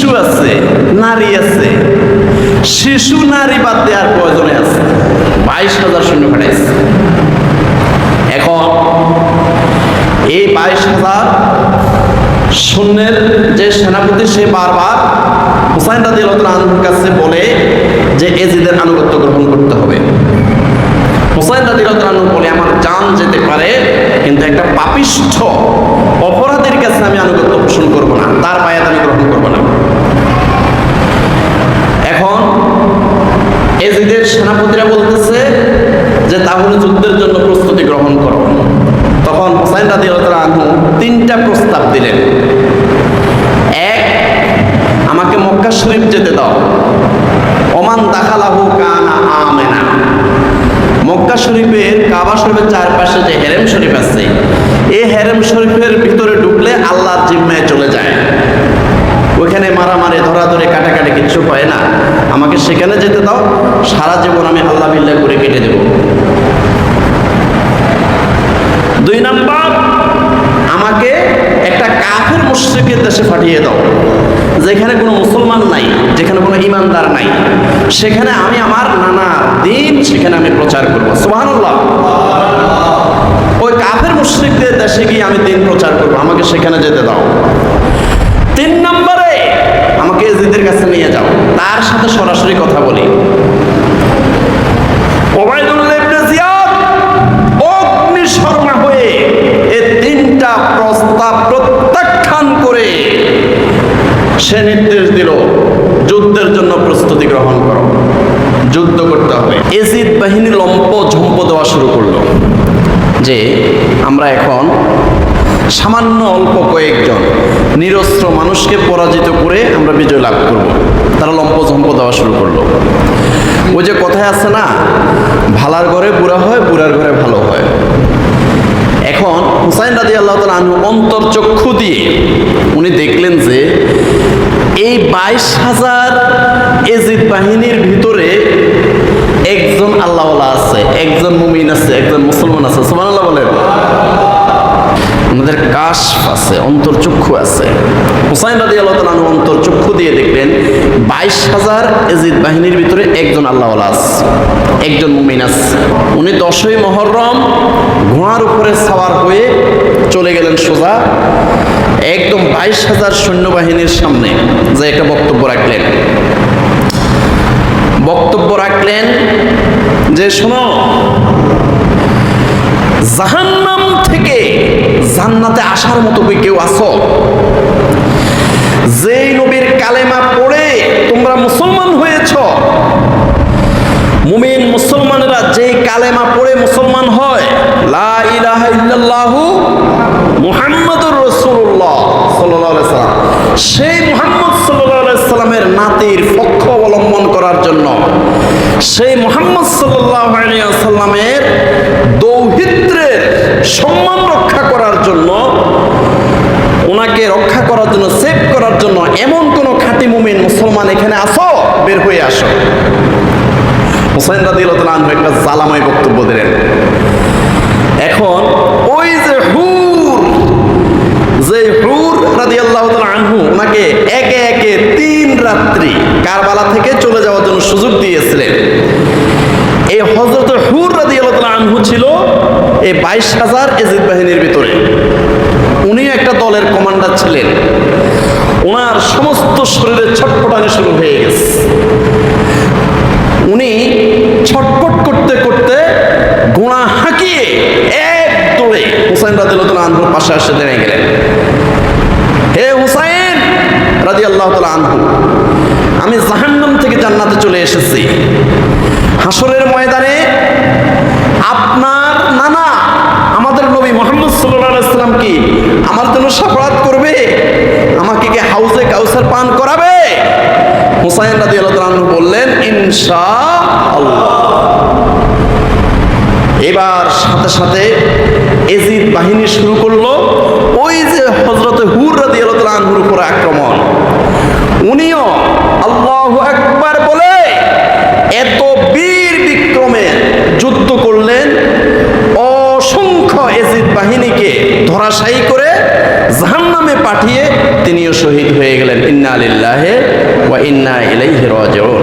শিশু আছে, নারী আছে। শিশু, নারী বাদ দেওয়ার প্রয়োজনে আছে? বাইশ হাজার সৈন্য পাঠাইছে এখন এই বাইশ হাজার সৈন্যের যে সেনাপতি, সে বারবার হুসাইন রাজি আনহুর কাছে বলে যে এজিদের আনুগত্য গ্রহণ করতে হবে। হুসাইন রাজি আনহু বলে, আমার জান যেতে পারে, কিন্তু একটা পাপিষ্ঠ অপরাধের কাছে আমি আনুগত্য পোষণ করব না তার বায়াত আমি গ্রহণ করব না এখন এজিদের সেনাপতিরা বলতেছে যে তাহলে যুদ্ধের জন্য প্রস্তুতি গ্রহণ করো। তখন হোসাইন রাজি আনহু তিনটা প্রস্তাব দিলেন। এক, আমাকে মক্কা শরীফ যেতে দাও। ওমান দাখালাহু কানা আমেনা। মক্কা শরীফের কাবা শরীফের চারপাশে যে হেরেম শরীফ আছে, এই হেরেম শরীফের ভিতরে ঢুকলে আল্লাহর জিম্মায় চলে যায়। ওইখানে মারামারি, ধরাধরে, কাটাকাটি কিচ্ছু হয় না। আমাকে সেখানে যেতে দাও, সারা জীবন আমি আল্লাহ বিল্লাহ করে কেটে দেব দুই নাম্বার আমাকে একটা কাফের মুশ্রিকের দাও। যেখানে কোনো মুসলমান নাই, যেখানে কোনো ইমানদার নাই, সেখানে আমি আমার নানা দিন সেখানে আমি প্রচার করব। সুহানুল্লাহ ওই কাফের মুশ্রিকদের দেশে গিয়ে আমি দিন প্রচার করব। আমাকে সেখানে যেতে দাও। তিন নম্বরে আমাকে এজিদের কাছে নিয়ে যাও। তার সাথে সরাসরি কথা বলি। সে নির্দেশ দিল, যুদ্ধের জন্য প্রস্তুতি গ্রহণ করো। যুদ্ধ করতে হবে। এজিদ বাহিনী লম্প ঝম্প দেওয়া শুরু করল। যে আমরা এখন সামান্য অল্প কয়েকজন নিরস্ত্র মানুষকে পরাজিত করে আমরা বিজয় লাভ করব। তারা লম্প ঝম্প দেওয়া শুরু করল। ওই যে কথায় আছে না, ভালার ঘরে বুড়া হয়, বুড়ার ঘরে ভালো হয়। এখন হুসাইন রাজি আল্লাহ তালা আনহু অন্তর্চক্ষু দিয়ে উনি দেখলেন যে এই বাইশ হাজার এজিদ বাহিনীর ভিতরে একজন আল্লাহওয়ালা আছে, একজন মুমিন আছে, একজন মুসলমান আছে। সুমান আল্লাহ বলেন কাশ আছে অন্তর্চক্ষু আছে। হুসাইন রাজি আল্লাহ তালু অন্তর্চক্ষু দিয়ে দেখলেন বাইশ হাজার এজিদ বাহিনীর ভিতরে একজন আল্লাহওয়ালা আছে, একজন মুমিন আছে। উনি দশই মহরম ঘোড়ার উপরে সাওয়ার হয়ে চলে গেলেন সোজা একদম বাইশ হাজার সৈন্যবাহিনীর সামনে যে একটা বক্তব্য রাখলেন। বক্তব্য রাখলেন যে, শোনো, জাহান্নাম থেকে জান্নাতে আসার মতো কেউ আসো যেই নবীর কালেমা পড়ে তোমরা মুসলমান হয়েছ। মুমিন মুসলমানেরা যেই কালেমা পড়ে মুসলমান হয়, লা ইলাহা ইল্লাল্লাহু সেই মুহাম্মদ সাল্লামের নাতির পক্ষ অবলম্বন করার জন্য সেই মোহাম্মদ সাল্লামের দৌহিত্রের সম্মান রক্ষা করার জন্য ওনাকে রক্ষা করার জন্য সেভ করার জন্য এমন কোন খাঁটি মুমিন মুসলমান এখানে আসো, বের হয়ে আসো। হুসাইন রাদি আনহু একটা জালামাই বক্তব্য দিলেন এখন ওই যে হুর যে হুর রাদি আল্লাহ আনহু ওনাকে একে একে তিন রাত্রি কারবালা থেকে চলে যাওয়ার জন্য সুযোগ দিয়েছিলেন। এই হজরত হুর রাদি আনহু ছিল এই বাইশ হাজার এজিদ বাহিনীর ভিতরে। উনি একটা দলের কমান্ডার ছিলেন। ওনার সমস্ত শরীরে ছটপটানি শুরু হয়ে গেছে। উনি ছটপট করতে করতে গোড়া হাঁকিয়ে এক দৌড়ে হুসাইন রাদিল্লাহ আনহুর পাশে আসে দাঁড়িয়ে গেলেন। হে হুসাইন রাজি আল্লাহ আনহু, আমি থেকে জান্নাতে চলে এসেছি। হাসরের ময়দানে আপনার নানা, আমাদের নবী মোহাম্মদ সাল্লাম কি আমার জন্য সাফাত করবে? আমাকে কি হাউসে কাউসার পান করাবে? হুসাইন রাজি আল্লাহ বললেন ইনশা এবার সাথে সাথে এজিদ বাহিনী শুরু করল। ওই যে হজরতে হুর রাজি আল্লাহ আনহুর উপর আক্রমণ উনিও আল্লাহ একবার বলে এত বীর বিক্রমে যুদ্ধ করলেন এজিদ বাহিনীকে ধরাশায়ী করে জাহান্নামে পাঠিয়ে তিনিও শহীদ হয়ে গেলেন। ইন্না আলিল্লাহে লিল্লাহি ওয়া ইন্না ইলাইহি রাজিউন।